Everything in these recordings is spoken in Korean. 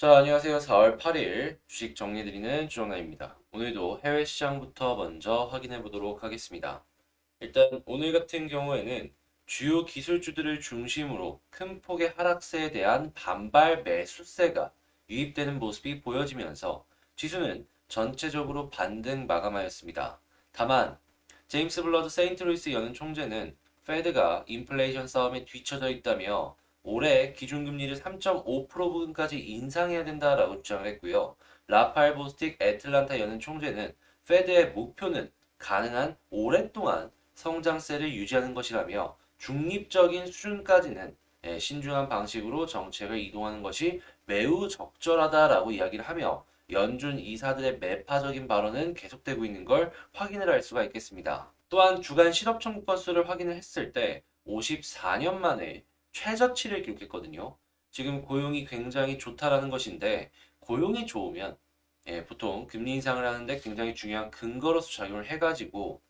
자, 안녕하세요. 4월 8일 주식 정리해드리는 주정남입니다. 오늘도 해외 시장부터 먼저 확인해 보도록 하겠습니다. 일단 오늘 같은 경우에는 주요 기술주들을 중심으로 큰 폭의 하락세에 대한 반발 매수세가 유입되는 모습이 보여지면서 지수는 전체적으로 반등 마감하였습니다. 다만 제임스 블러드 세인트루이스 연은 총재는 페드가 인플레이션 싸움에 뒤처져 있다며 올해 기준금리를 3.5% 부근까지 인상해야 된다라고 주장을 했고요. 라팔 보스틱 애틀란타 연은 총재는 페드의 목표는 가능한 오랫동안 성장세를 유지하는 것이라며 중립적인 수준까지는 예, 신중한 방식으로 정책을 이동하는 것이 매우 적절하다라고 이야기를 하며 연준 이사들의 매파적인 발언은 계속되고 있는 걸 확인을 할 수가 있겠습니다. 또한 주간 실업 청구 건수를 확인을 했을 때 54년 만에 최저치를 기록했거든요. 지금 고용이 굉장히 좋다라는 것인데 고용이 좋으면 예, 보통 금리 인상을 하는데 굉장히 중요한 근거로서 작용을 해가지고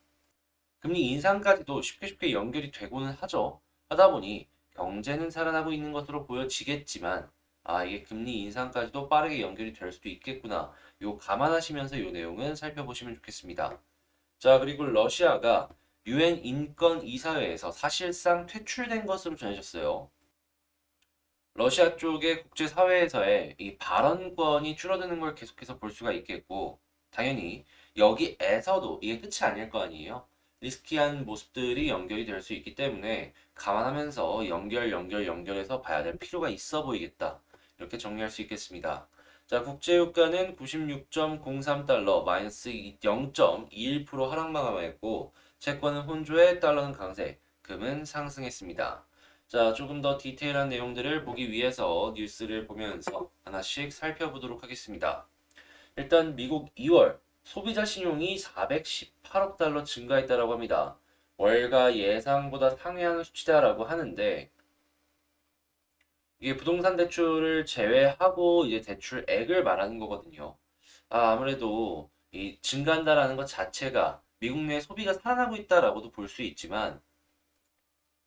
금리 인상까지도 쉽게 쉽게 연결이 되고는 하죠. 하다 보니 경제는 살아나고 있는 것으로 보여지겠지만 아 이게 금리 인상까지도 빠르게 연결이 될 수도 있겠구나. 요 감안하시면서 요 내용은 살펴보시면 좋겠습니다. 자 그리고 러시아가 유엔 인권 이사회에서 사실상 퇴출된 것으로 전해졌어요. 러시아 쪽의 국제사회에서의 이 발언권이 줄어드는 걸 계속해서 볼 수가 있겠고, 당연히 여기에서도 이게 끝이 아닐 거 아니에요. 리스키한 모습들이 연결이 될 수 있기 때문에 감안하면서 연결, 연결, 연결해서 봐야 될 필요가 있어 보이겠다. 이렇게 정리할 수 있겠습니다. 자, 국제유가는 96.03달러, 마이너스 0.21% 하락 마감했고, 채권은 혼조에 달러는 강세, 금은 상승했습니다. 자, 조금 더 디테일한 내용들을 보기 위해서 뉴스를 보면서 하나씩 살펴보도록 하겠습니다. 일단 미국 2월 소비자 신용이 418억 달러 증가했다라고 합니다. 월가 예상보다 상회하는 수치다라고 하는데 이게 부동산 대출을 제외하고 이제 대출액을 말하는 거거든요. 아, 아무래도 이 증가한다라는 것 자체가 미국 내 소비가 살아나고 있다라고도 볼 수 있지만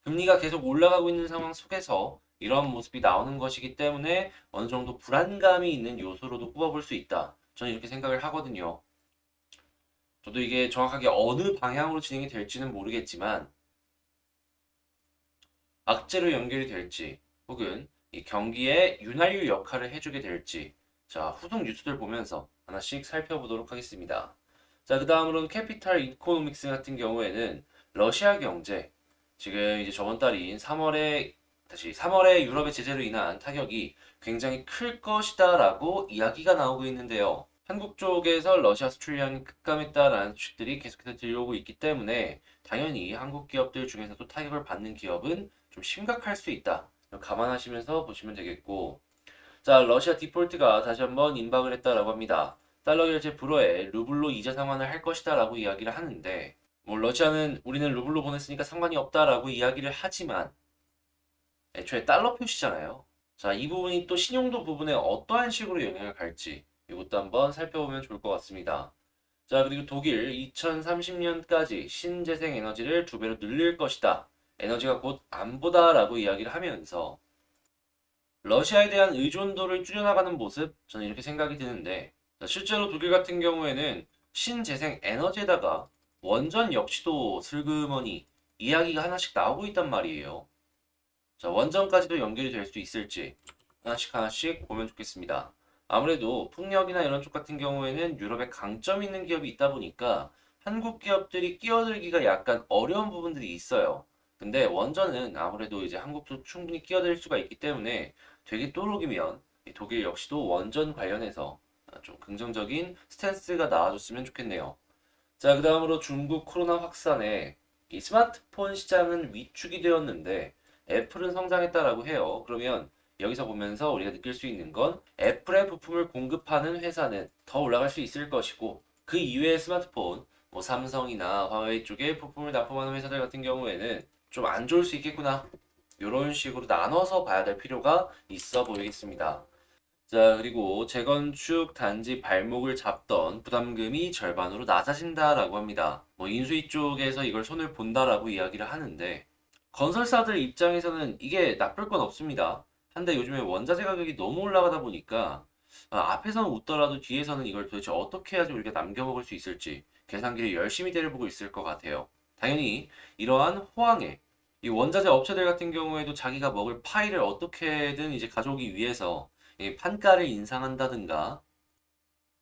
금리가 계속 올라가고 있는 상황 속에서 이러한 모습이 나오는 것이기 때문에 어느 정도 불안감이 있는 요소로도 꼽아볼 수 있다. 저는 이렇게 생각을 하거든요. 저도 이게 정확하게 어느 방향으로 진행이 될지는 모르겠지만 악재로 연결이 될지 혹은 이 경기에 윤활유 역할을 해주게 될지 자 후속 뉴스들 보면서 하나씩 살펴보도록 하겠습니다. 자, 그 다음으로는 캐피탈 이코노믹스 같은 경우에는 러시아 경제, 지금 이제 저번 달인 3월에, 다시 3월에 유럽의 제재로 인한 타격이 굉장히 클 것이다라고 이야기가 나오고 있는데요. 한국 쪽에서 러시아 수출량이 급감했다라는 소식들이 계속해서 들려오고 있기 때문에 당연히 한국 기업들 중에서도 타격을 받는 기업은 좀 심각할 수 있다. 감안하시면서 보시면 되겠고. 자, 러시아 디폴트가 다시 한번 임박을 했다라고 합니다. 달러 결제 불허에 루블로 이자 상환을 할 것이다 라고 이야기를 하는데 뭐 러시아는 우리는 루블로 보냈으니까 상관이 없다 라고 이야기를 하지만 애초에 달러 표시잖아요. 자, 이 부분이 또 신용도 부분에 어떠한 식으로 영향을 갈지 이것도 한번 살펴보면 좋을 것 같습니다. 자, 그리고 독일 2030년까지 신재생 에너지를 두 배로 늘릴 것이다. 에너지가 곧 안보다라고 이야기를 하면서 러시아에 대한 의존도를 줄여나가는 모습 저는 이렇게 생각이 드는데 자, 실제로 독일 같은 경우에는 신재생 에너지에다가 원전 역시도 슬그머니 이야기가 하나씩 나오고 있단 말이에요. 자, 원전까지도 연결이 될 수 있을지 하나씩 하나씩 보면 좋겠습니다. 아무래도 풍력이나 이런 쪽 같은 경우에는 유럽에 강점이 있는 기업이 있다 보니까 한국 기업들이 끼어들기가 약간 어려운 부분들이 있어요. 근데 원전은 아무래도 이제 한국도 충분히 끼어들 수가 있기 때문에 되게 또록이면 이 독일 역시도 원전 관련해서 좀 긍정적인 스탠스가 나와줬으면 좋겠네요. 자, 그 다음으로 중국 코로나 확산에 이 스마트폰 시장은 위축이 되었는데 애플은 성장했다라고 해요. 그러면 여기서 보면서 우리가 느낄 수 있는 건 애플의 부품을 공급하는 회사는 더 올라갈 수 있을 것이고 그 이외의 스마트폰, 뭐 삼성이나 화웨이 쪽에 부품을 납품하는 회사들 같은 경우에는 좀 안 좋을 수 있겠구나. 이런 식으로 나눠서 봐야 될 필요가 있어 보이겠습니다. 자, 그리고 재건축 단지 발목을 잡던 부담금이 절반으로 낮아진다라고 합니다. 뭐 인수위 쪽에서 이걸 손을 본다라고 이야기를 하는데 건설사들 입장에서는 이게 나쁠 건 없습니다. 한데 요즘에 원자재 가격이 너무 올라가다 보니까 아, 앞에서는 웃더라도 뒤에서는 이걸 도대체 어떻게 해야지 우리가 남겨먹을 수 있을지 계산기를 열심히 때려보고 있을 것 같아요. 당연히 이러한 호황에 이 원자재 업체들 같은 경우에도 자기가 먹을 파일을 어떻게든 이제 가져오기 위해서 이 판가를 인상한다든가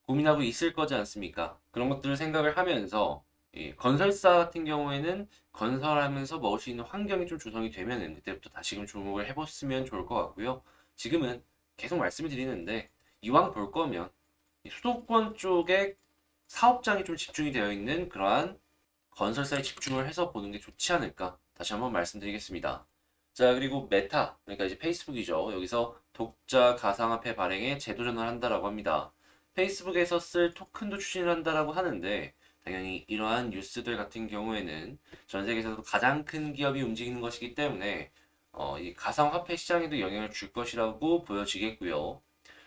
고민하고 있을 거지 않습니까? 그런 것들을 생각을 하면서 이 건설사 같은 경우에는 건설하면서 먹을 수 있는 환경이 좀 조성이 되면은 그때부터 다시금 주목을 해봤으면 좋을 것 같고요. 지금은 계속 말씀을 드리는데 이왕 볼 거면 이 수도권 쪽에 사업장이 좀 집중이 되어 있는 그러한 건설사에 집중을 해서 보는 게 좋지 않을까 다시 한번 말씀드리겠습니다. 자 그리고 메타 그러니까 이제 페이스북이죠. 여기서 독자 가상화폐 발행에 제도 전환을 한다라고 합니다. 페이스북에서 쓸 토큰도 추진을 한다라고 하는데 당연히 이러한 뉴스들 같은 경우에는 전 세계에서도 가장 큰 기업이 움직이는 것이기 때문에 어, 이 가상화폐 시장에도 영향을 줄 것이라고 보여지겠고요.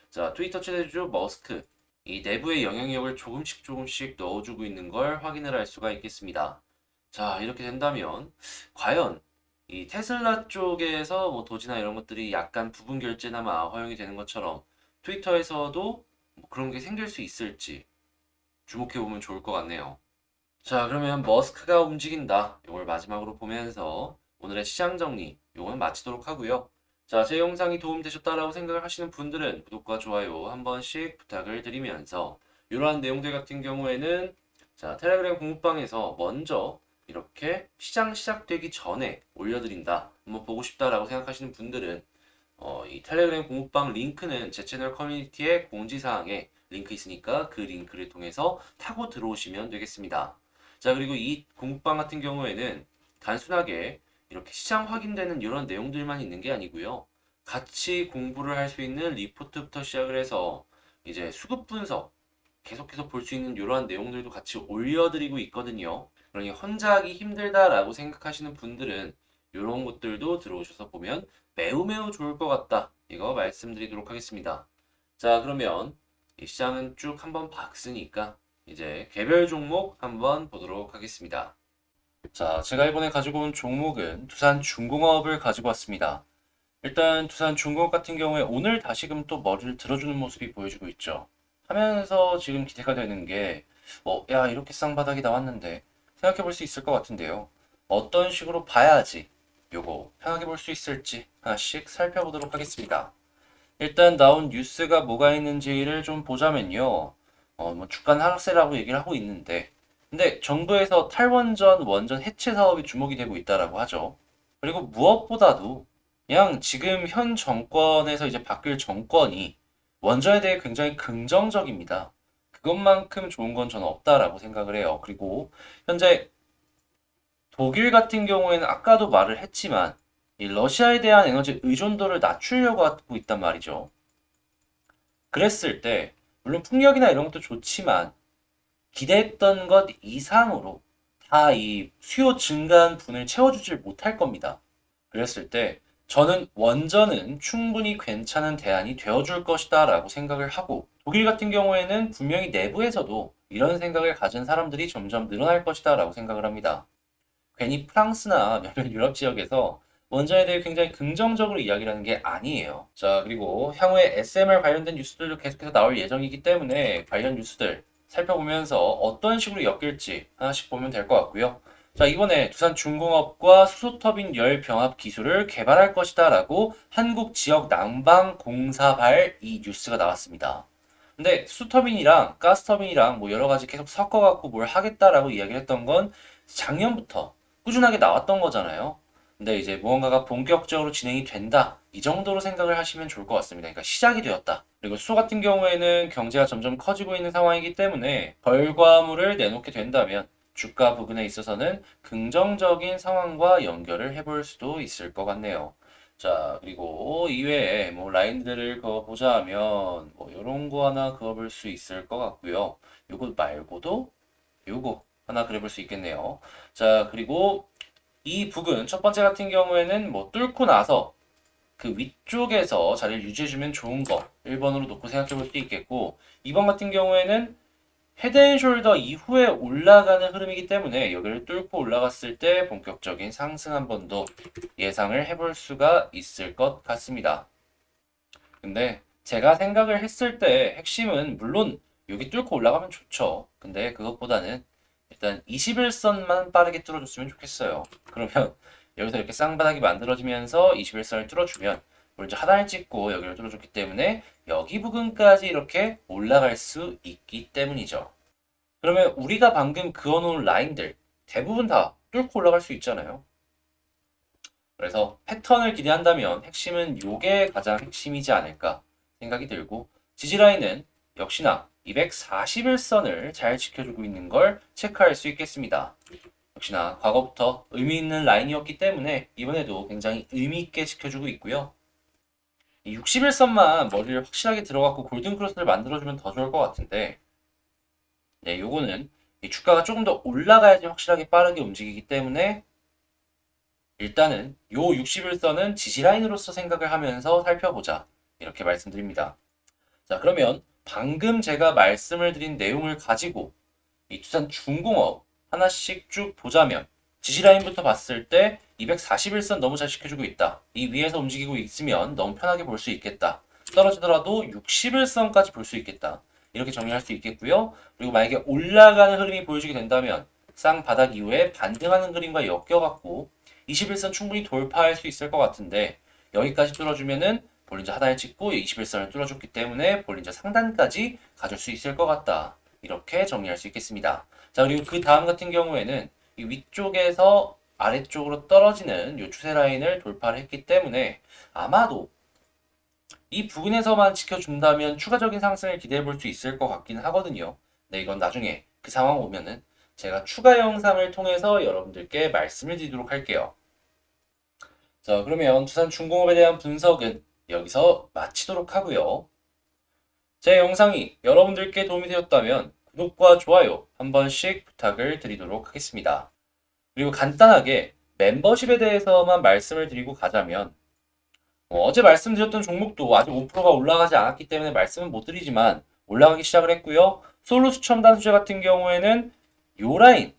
자, 트위터 최대주 머스크 이 내부의 영향력을 조금씩 조금씩 넣어주고 있는 걸 확인을 할 수가 있겠습니다. 자, 이렇게 된다면 과연 이 테슬라 쪽에서 뭐 도지나 이런 것들이 약간 부분 결제나마 허용이 되는 것처럼 트위터에서도 뭐 그런 게 생길 수 있을지 주목해 보면 좋을 것 같네요. 자, 그러면 머스크가 움직인다. 이걸 마지막으로 보면서 오늘의 시장 정리 요거는 마치도록 하고요. 자, 제 영상이 도움되셨다라고 생각을 하시는 분들은 구독과 좋아요 한 번씩 부탁을 드리면서 이러한 내용들 같은 경우에는 자, 텔레그램 공부방에서 먼저 이렇게 시장 시작되기 전에 올려드린다. 한번 보고 싶다라고 생각하시는 분들은 어, 이 텔레그램 공부방 링크는 제 채널 커뮤니티의 공지사항에 링크 있으니까 그 링크를 통해서 타고 들어오시면 되겠습니다. 자, 그리고 이 공부방 같은 경우에는 단순하게 이렇게 시장 확인되는 이런 내용들만 있는 게 아니고요. 같이 공부를 할 수 있는 리포트부터 시작을 해서 이제 수급 분석 계속해서 볼 수 있는 이러한 내용들도 같이 올려드리고 있거든요. 그러니 혼자 하기 힘들다라고 생각하시는 분들은 이런 것들도 들어오셔서 보면 매우 매우 좋을 것 같다. 이거 말씀드리도록 하겠습니다. 자, 그러면 이 시장은 쭉 한번 봤으니까 이제 개별 종목 한번 보도록 하겠습니다. 자, 제가 이번에 가지고 온 종목은 두산 중공업을 가지고 왔습니다. 일단 두산 중공업 같은 경우에 오늘 다시금 또 머리를 들어주는 모습이 보여지고 있죠. 하면서 지금 기대가 되는 게, 어, 야, 이렇게 쌍바닥이 나왔는데 생각해 볼 수 있을 것 같은데요. 어떤 식으로 봐야지 요거 편하게 볼 수 있을지 하나씩 살펴보도록 하겠습니다. 일단 나온 뉴스가 뭐가 있는지를 좀 보자면요. 어, 뭐 주간 하락세라고 얘기를 하고 있는데, 근데 정부에서 탈원전 원전 해체 사업이 주목이 되고 있다라고 하죠. 그리고 무엇보다도 그냥 지금 현 정권에서 이제 바뀔 정권이 원전에 대해 굉장히 긍정적입니다. 그것만큼 좋은 건 저는 없다라고 생각을 해요. 그리고 현재 독일 같은 경우에는 아까도 말을 했지만 이 러시아에 대한 에너지 의존도를 낮추려고 하고 있단 말이죠. 그랬을 때 물론 풍력이나 이런 것도 좋지만 기대했던 것 이상으로 다 이 수요 증가한 분을 채워주질 못할 겁니다. 그랬을 때 저는 원전은 충분히 괜찮은 대안이 되어줄 것이다 라고 생각을 하고 독일 같은 경우에는 분명히 내부에서도 이런 생각을 가진 사람들이 점점 늘어날 것이다 라고 생각을 합니다. 괜히 프랑스나 몇몇 유럽 지역에서 원전에 대해 굉장히 긍정적으로 이야기를 하는 게 아니에요. 자, 그리고 향후에 SMR 관련된 뉴스들도 계속해서 나올 예정이기 때문에 관련 뉴스들 살펴보면서 어떤 식으로 엮일지 하나씩 보면 될 것 같고요. 자, 이번에 두산 중공업과 수소터빈 열 병합 기술을 개발할 것이다 라고 한국 지역 난방공사발 이 뉴스가 나왔습니다. 근데 수소터빈이랑 가스터빈이랑 뭐 여러 가지 계속 섞어갖고 뭘 하겠다라고 이야기를 했던 건 작년부터 꾸준하게 나왔던 거잖아요. 근데 이제 무언가가 본격적으로 진행이 된다. 이 정도로 생각을 하시면 좋을 것 같습니다. 그러니까 시작이 되었다. 그리고 수소 같은 경우에는 경제가 점점 커지고 있는 상황이기 때문에 결과물을 내놓게 된다면 주가 부분에 있어서는 긍정적인 상황과 연결을 해볼 수도 있을 것 같네요. 자, 그리고 이외에 뭐 라인들을 그어보자 하면 뭐 이런 거 하나 그어볼 수 있을 것 같고요. 요거 말고도 요거 하나 그려볼 수 있겠네요. 자, 그리고 이 북은 첫 번째 같은 경우에는 뭐 뚫고 나서 그 위쪽에서 자리를 유지해주면 좋은 거 1번으로 놓고 생각해 볼 수 있겠고 2번 같은 경우에는 헤드앤숄더 이후에 올라가는 흐름이기 때문에 여기를 뚫고 올라갔을 때 본격적인 상승 한 번 더 예상을 해볼 수가 있을 것 같습니다. 근데 제가 생각을 했을 때 핵심은 물론 여기 뚫고 올라가면 좋죠. 근데 그것보다는 일단 21선만 빠르게 뚫어줬으면 좋겠어요. 그러면 여기서 이렇게 쌍바닥이 만들어지면서 21선을 뚫어주면 먼저 하단을 찍고 여기를 뚫어줬기 때문에 여기 부근까지 이렇게 올라갈 수 있기 때문이죠. 그러면 우리가 방금 그어놓은 라인들 대부분 다 뚫고 올라갈 수 있잖아요. 그래서 패턴을 기대한다면 핵심은 요게 가장 핵심이지 않을까 생각이 들고 지지라인은 역시나 241선을 잘 지켜주고 있는 걸 체크할 수 있겠습니다. 역시나 과거부터 의미 있는 라인이었기 때문에 이번에도 굉장히 의미 있게 지켜주고 있고요. 이 61선만 머리를 확실하게 들어갖고 골든 크로스를 만들어주면 더 좋을 것 같은데 네, 요거는 이 주가가 조금 더 올라가야지 확실하게 빠르게 움직이기 때문에 일단은 요 61선은 지지라인으로서 생각을 하면서 살펴보자. 이렇게 말씀드립니다. 자, 그러면 방금 제가 말씀을 드린 내용을 가지고 이 두산 중공업 하나씩 쭉 보자면 지지라인부터 봤을 때 241선 너무 잘 지켜주고 있다. 이 위에서 움직이고 있으면 너무 편하게 볼 수 있겠다. 떨어지더라도 61선까지 볼 수 있겠다. 이렇게 정리할 수 있겠고요. 그리고 만약에 올라가는 흐름이 보여지게 된다면 쌍바닥 이후에 반등하는 그림과 엮여갖고 21선 충분히 돌파할 수 있을 것 같은데 여기까지 뚫어주면은 볼린저 하단을 찍고 21선을 뚫어줬기 때문에 볼린저 상단까지 가줄 수 있을 것 같다. 이렇게 정리할 수 있겠습니다. 자 그리고 그 다음 같은 경우에는 이 위쪽에서 아래쪽으로 떨어지는 이 추세 라인을 돌파를 했기 때문에 아마도 이 부분에서만 지켜준다면 추가적인 상승을 기대해 볼 수 있을 것 같긴 하거든요. 네, 이건 나중에 그 상황 오면은 제가 추가 영상을 통해서 여러분들께 말씀을 드리도록 할게요. 자, 그러면 두산 중공업에 대한 분석은 여기서 마치도록 하고요. 제 영상이 여러분들께 도움이 되었다면 구독과 좋아요 한 번씩 부탁을 드리도록 하겠습니다. 그리고 간단하게 멤버십에 대해서만 말씀을 드리고 가자면 어, 제 말씀드렸던 종목도 아직 5%가 올라가지 않았기 때문에 말씀은 못 드리지만 올라가기 시작을 했고요. 솔로 수첨 단수제 같은 경우에는 요 라인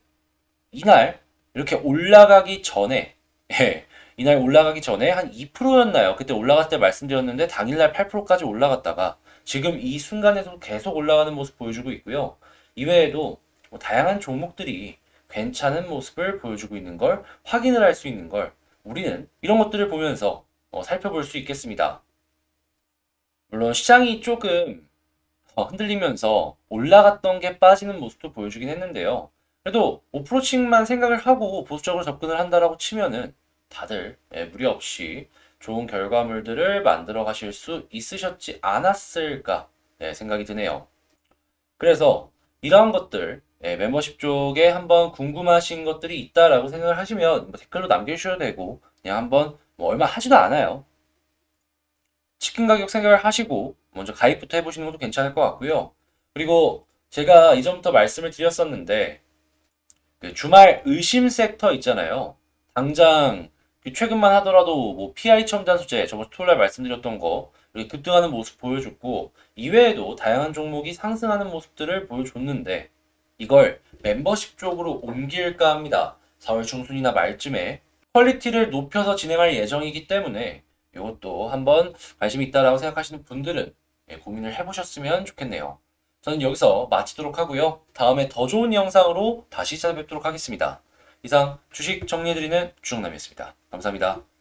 이날 이렇게 올라가기 전에 예, 이날 올라가기 전에 한 2%였나요? 그때 올라갔을 때 말씀드렸는데 당일날 8%까지 올라갔다가 지금 이 순간에도 계속 올라가는 모습 보여주고 있고요. 이외에도 뭐 다양한 종목들이 괜찮은 모습을 보여주고 있는 걸 확인을 할 수 있는 걸 우리는 이런 것들을 보면서 어, 살펴볼 수 있겠습니다. 물론 시장이 조금 어, 흔들리면서 올라갔던 게 빠지는 모습도 보여주긴 했는데요. 그래도 5%씩만 생각을 하고 보수적으로 접근을 한다라고 치면은 다들 예, 무리 없이 좋은 결과물들을 만들어 가실 수 있으셨지 않았을까 예, 생각이 드네요. 그래서 이러한 것들 예, 멤버십 쪽에 한번 궁금하신 것들이 있다라고 생각을 하시면 뭐 댓글로 남겨주셔도 되고 그냥 한번 뭐 얼마 하지도 않아요. 치킨 가격 생각을 하시고 먼저 가입부터 해보시는 것도 괜찮을 것 같고요. 그리고 제가 이전부터 말씀을 드렸었는데 그 주말 의심 섹터 있잖아요. 당장 그 최근만 하더라도 뭐 PI 첨단 소재 저번 토요일 날 말씀드렸던 거 급등하는 모습 보여줬고 이외에도 다양한 종목이 상승하는 모습들을 보여줬는데 이걸 멤버십 쪽으로 옮길까 합니다. 4월 중순이나 말쯤에 퀄리티를 높여서 진행할 예정이기 때문에 이것도 한번 관심 있다라고 생각하시는 분들은 예, 고민을 해보셨으면 좋겠네요. 저는 여기서 마치도록 하고요. 다음에 더 좋은 영상으로 다시 찾아뵙도록 하겠습니다. 이상 주식 정리해드리는 주정남이었습니다. 감사합니다.